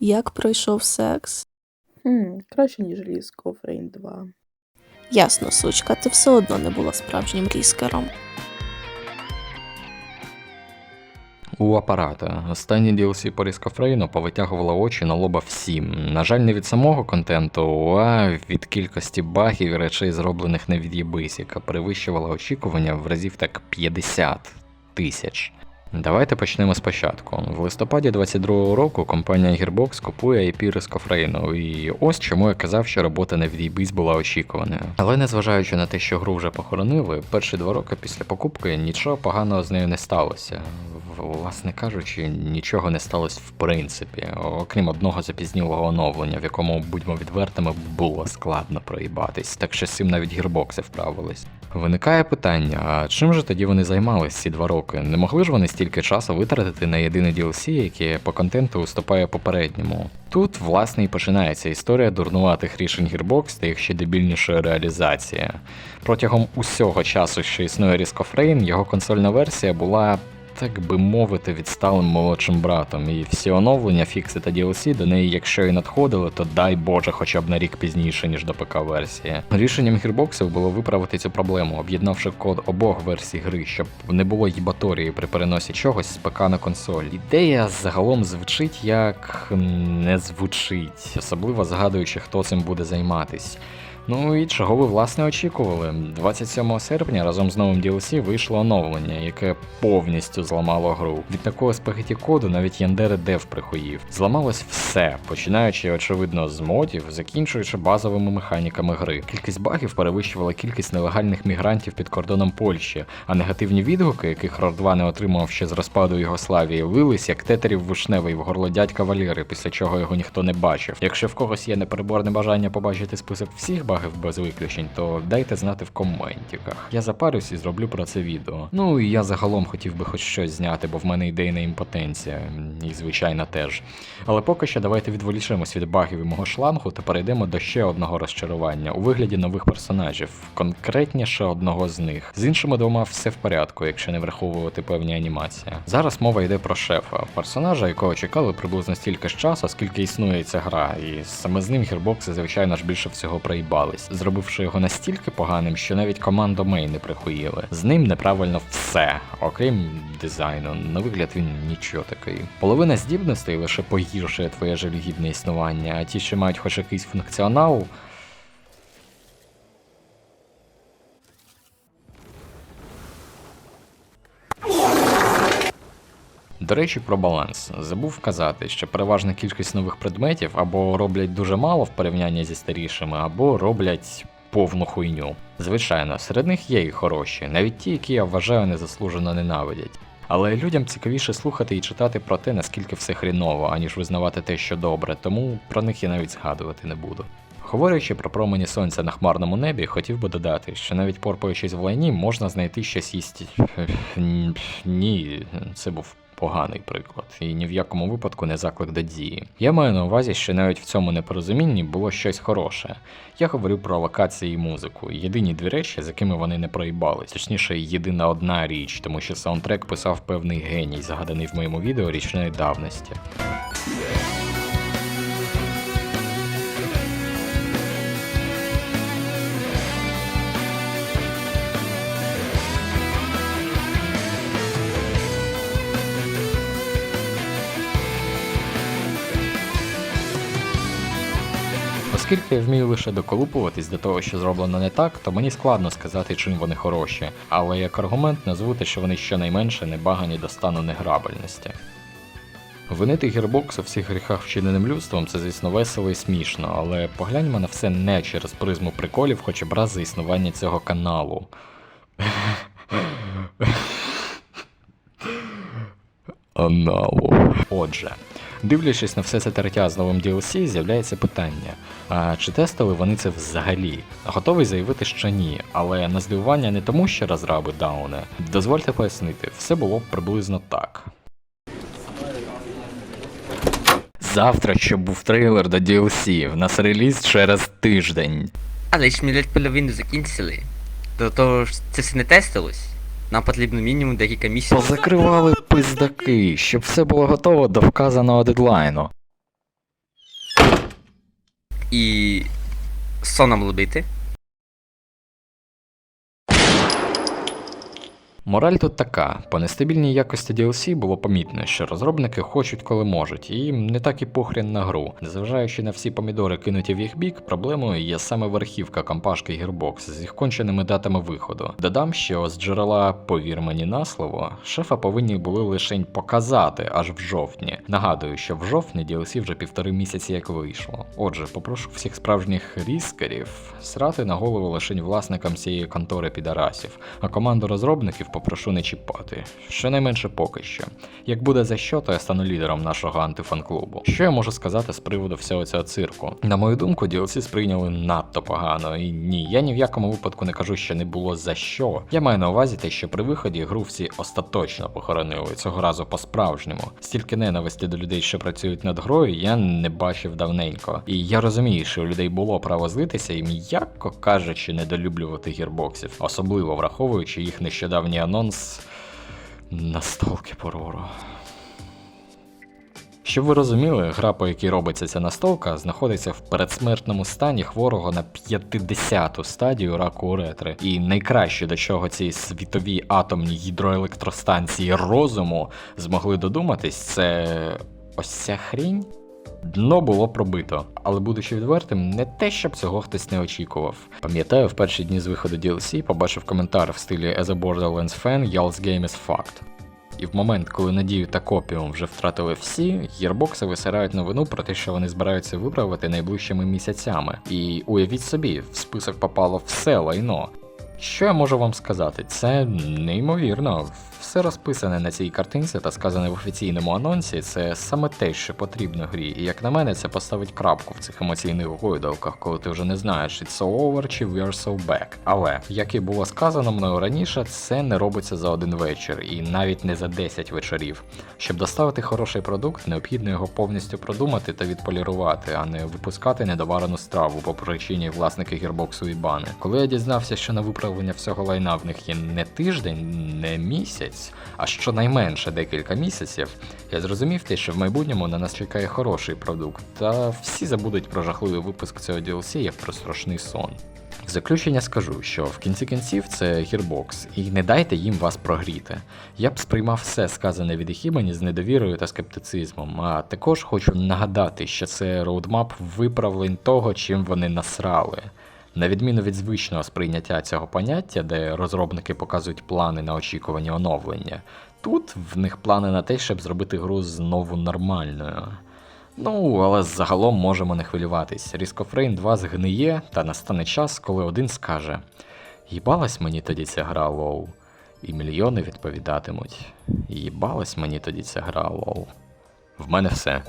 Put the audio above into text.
Як пройшов секс? Хм, краще, ніж Ліс Кофрейн 2. Ясно, сучка, ти все одно не була справжнім ліскером. У апарата. Останні DLC по Ріскофрейну повитягувала очі на лоба всім. На жаль, не від самого контенту, а від кількості багів і речей, зроблених не від єбись, яка перевищувала очікування в разів так 50 тисяч. Давайте почнемо спочатку. В листопаді 22-го року компанія Gearbox купує IP Рискофрейну, і ось чому я казав, що робота не від була очікуваною. Але незважаючи на те, що гру вже похоронили, перші два роки після покупки нічого поганого з нею не сталося. Власне кажучи, нічого не сталося в принципі, окрім одного запізнілого оновлення, в якому, будьмо відвертими, було складно проїбатись, так що з цим навіть гірбокси вправились. Виникає питання: а чим же тоді вони займалися ці два роки? Не могли ж вони стільки часу витратити на єдине DLC, яке по контенту уступає попередньому? Тут, власне, і починається історія дурнуватих рішень Gearbox та їх ще дебільнішої реалізації. Протягом усього часу, що існує Risk of Rain, його консольна версія була так би мовити, відсталим молодшим братом, і всі оновлення, фікси та DLC до неї, якщо і надходили, то дай Боже, хоча б на рік пізніше, ніж до ПК-версії. Рішенням гірбоксів було виправити цю проблему, об'єднавши код обох версій гри, щоб не було їбаторії при переносі чогось з ПК на консоль. Ідея загалом звучить як не звучить, особливо згадуючи, хто цим буде займатись. Ну і чого ви власне очікували? 27 серпня разом з новим DLC вийшло оновлення, яке повністю зламало гру. Від такого спагеті коду навіть Яндери Дев прихоїв. Зламалось все, починаючи, очевидно, з модів, закінчуючи базовими механіками гри. Кількість багів перевищувала кількість нелегальних мігрантів під кордоном Польщі, а негативні відгуки, яких Рор 2 не отримав ще з розпаду Югославії, лились як тетерів вишневий в горло дядька Валєри, після чого його ніхто не бачив. Якщо в когось є непереборне бажання побачити список всіх багів без виключень, то дайте знати в коментіках. Я запарюсь і зроблю про це відео. Ну і я загалом хотів би хоч щось зняти, бо в мене ідейна імпотенція, і звичайно теж. Але поки що давайте відволічемось від багів і мого шлангу та перейдемо до ще одного розчарування у вигляді нових персонажів, конкретніше одного з них. З іншими двома все в порядку, якщо не враховувати певні анімації. Зараз мова йде про шефа, персонажа, якого чекали приблизно стільки ж часу, скільки існує ця гра, і саме з ним гірбокси, звичайно ж, більше всього проїбались, зробивши його настільки поганим, що навіть команду Мей не прихуїли. З ним неправильно все, окрім дизайну. На вигляд він нічого такий. Половина здібностей лише погіршує твоє жалюгідне існування, а ті, що мають хоч якийсь функціонал. До речі, про баланс. Забув вказати, що переважна кількість нових предметів або роблять дуже мало в порівнянні зі старішими, або роблять повну хуйню. Звичайно, серед них є і хороші, навіть ті, які я вважаю незаслужено ненавидять. Але людям цікавіше слухати і читати про те, наскільки все хріново, аніж визнавати те, що добре, тому про них я навіть згадувати не буду. Говорячи про промені сонця на хмарному небі, хотів би додати, що навіть порпаючись в лайні, можна знайти щось їсти. Ні, це був поганий приклад, і ні в якому випадку не заклик до дії. Я маю на увазі, що навіть в цьому непорозумінні було щось хороше. Я говорю про локації і музику, єдині дві речі, з якими вони не проїбались. Точніше, єдина одна річ, тому що саундтрек писав певний геній, згаданий в моєму відео річної давності. Оскільки я вмію лише доколупуватись до того, що зроблено не так, то мені складно сказати, чим вони хороші, але як аргумент назву те, що вони щонайменше не багані до стану неграбельності. Винити гірбокс у всіх гріхах вчиненим людством це, звісно, весело і смішно, але погляньмо на все не через призму приколів, хоч і браз за існування цього каналу. Аналу. Отже, дивлячись на все це тертя з новим DLC, з'являється питання: а чи тестили вони це взагалі? Готовий заявити, що ні, але на здивування не тому, що розраби дауне. Дозвольте пояснити, все було приблизно так. Завтра ще був трейлер до DLC, в нас реліз через тиждень. Але ж ми ледь половину закінчили. До того ж, це все не тестилось. Нам потрібно мінімум декілька місяців. Позакривали пиздаки, щоб все було готово до вказаного дедлайну. І що нам? Мораль тут така: по нестабільній якості DLC було помітно, що розробники хочуть, коли можуть, і не так і похрін на гру. Незважаючи на всі помідори кинуті в їх бік, проблемою є саме верхівка компашки Gearbox з їх конченими датами виходу. Додам, що з джерела повір мені на слово, шефа повинні були лишень показати аж в жовтні. Нагадую, що в жовтні DLC вже півтори місяці як вийшло. Отже, попрошу всіх справжніх ріскерів срати на голову лишень власникам цієї контори підарасів, а команду розробників попрошу не чіпати. Щонайменше поки що. Як буде за що, то я стану лідером нашого антифан-клубу. Що я можу сказати з приводу всього цього цирку? На мою думку, DLC сприйняли надто погано. І ні, я ні в якому випадку не кажу, що не було за що. Я маю на увазі те, що при виході гру всі остаточно похоронили цього разу по-справжньому. Стільки ненависті до людей, що працюють над грою, я не бачив давненько. І я розумію, що у людей було право злитися і, м'яко кажучи, недолюблювати гірбоксів, особливо враховуючи їх нещодавній анонс настолки порору. Щоб ви розуміли, гра, по якій робиться ця настолка, знаходиться в передсмертному стані хворого на 50-ту стадію раку уретри. І найкраще, до чого ці світові атомні гідроелектростанції розуму змогли додуматись, це ось ця хрінь. Дно було пробито, але будучи відвертим, не те, щоб цього хтось не очікував. Пам'ятаю, в перші дні з виходу DLC побачив коментар в стилі As a Borderlands fan, y'all's game is fucked. І в момент, коли надію та копіум вже втратили всі, гірбокси висирають новину про те, що вони збираються виправити найближчими місяцями. І уявіть собі, в список попало все лайно. Що я можу вам сказати? Це неймовірно. Все розписане на цій картинці та сказане в офіційному анонсі, це саме те, що потрібно грі. І як на мене, це поставить крапку в цих емоційних гойдалках, коли ти вже не знаєш, it's so over чи we're so back. Але, як і було сказано мною раніше, це не робиться за один вечір, і навіть не за 10 вечорів. Щоб доставити хороший продукт, необхідно його повністю продумати та відполірувати, а не випускати недоварену страву по причині власники гірбоксу і бани. Коли я дізнався, що на виправлення всього лайна в них є не тиждень, не місяць, а щонайменше декілька місяців, я зрозумів те, що в майбутньому на нас чекає хороший продукт, та всі забудуть про жахливий випуск цього DLC як про страшний сон. В заключення скажу, що в кінці кінців це гірбокс, і не дайте їм вас прогріти. Я б сприймав все сказане від Іхімані з недовірою та скептицизмом, а також хочу нагадати, що це роудмап виправлень того, чим вони насрали. На відміну від звичного сприйняття цього поняття, де розробники показують плани на очікувані оновлення, тут в них плани на те, щоб зробити гру знову нормальною. Ну, але загалом можемо не хвилюватись. Ріскофрейн 2 згниє, та настане час, коли один скаже: Їбалась мені тоді ця гра лоу. І мільйони відповідатимуть. Їбалась мені тоді ця гра лоу. В мене все.